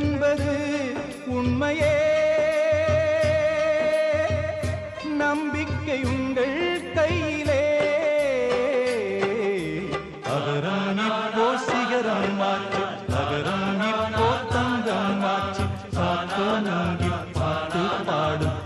என்பது உண்மையே நம்பிக்கை உங்கள் கையிலே அகராணி போ சிகரம் மாற்று அகராணி போ தங்கம் மாற்று பாட்டு பாடும்